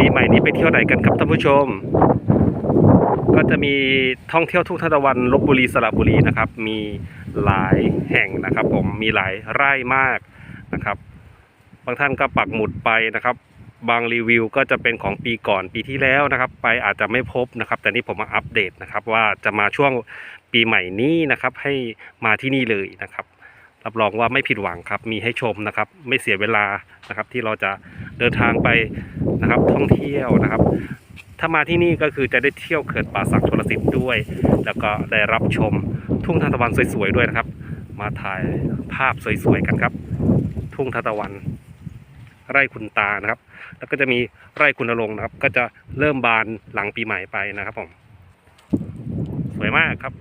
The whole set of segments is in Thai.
ปีใหม่นี้ไปเที่ยวไหนกันครับท่านผู้ชม ก็จะมีท่องเที่ยวทุกทานตะวันลบบุรีสระบุรีนะครับ มีหลายแห่งนะครับ ผมมีหลายไร่มากนะครับ บางท่านก็ปักหมุดไปนะครับ บางรีวิวก็จะเป็นของปีก่อนปีที่แล้วนะครับ ไปอาจจะไม่พบนะครับ แต่นี่ผมมาอัปเดตนะครับ ว่าจะมาช่วงปีใหม่นี้นะครับ ให้มาที่นี่เลยนะครับ รับรองว่าไม่ผิดหวังครับ มีให้ชมนะครับ ไม่เสียเวลานะครับ ที่เราจะเดินทางไปนะครับ ท่องเที่ยวนะครับ ถ้ามาที่นี่ก็คือจะได้เที่ยวเขื่อนป่าสักชลสิทธิ์ด้วย แล้วก็ได้รับชมทุ่งทานตะวันสวยๆด้วยนะครับ มาถ่ายภาพสวยๆกันครับ ทุ่งทานตะวัน ไร่คุณตานะครับ แล้วก็จะมีไร่คุณนรงค์นะครับ ก็จะเริ่มบานหลังปีใหม่ไปนะครับผม สวยมากครับ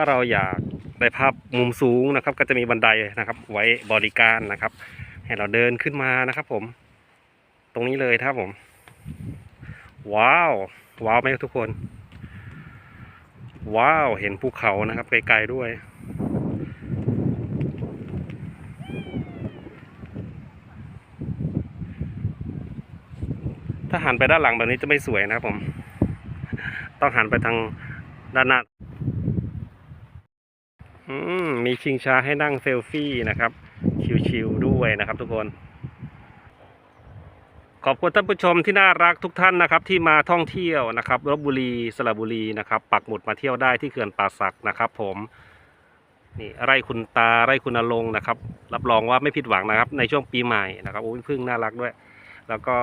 ถ้าเราอยากได้ภาพมุมสูงนะครับ ก็จะมีบันไดนะครับ ไว้บริการนะครับ ให้เราเดินขึ้นมานะครับ ผม ตรงนี้เลยครับผม ว้าว ว้าวไหมทุกคน ว้าวเห็นภูเขานะครับไกลๆด้วยถ้าหันไปด้านหลังแบบนี้จะไม่สวยนะครับผม ต้องหันไปทางด้านหน้า มีชิงช้าให้นั่งเซลฟี่นะครับ ชิวๆด้วยนะครับทุกคน ขอบคุณท่านผู้ชมที่น่ารักทุกท่านนะครับ ที่มาท่องเที่ยวนะครับลบบุรีสระบุรีนะครับ ปักหมุดมาเที่ยวได้ที่เขื่อนป่าสักนะครับ ผมนี่ไร่คุณตาไร่คุณนรงนะครับ รับรองว่าไม่ผิดหวังนะครับ ในช่วงปีใหม่นะครับโอ้ยพึ่งน่ารักด้วย แล้วก็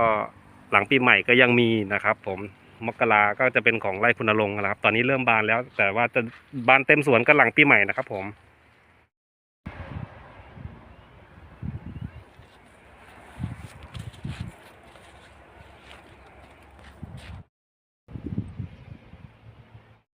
หลังปีใหม่ก็ยังมีนะครับ ผม มกราก็จะเป็นของไร่คุณนรงค์นะครับ ตอนนี้เริ่มบานแล้ว แต่ว่าจะบานเต็มสวนก็หลังปีใหม่นะครับผม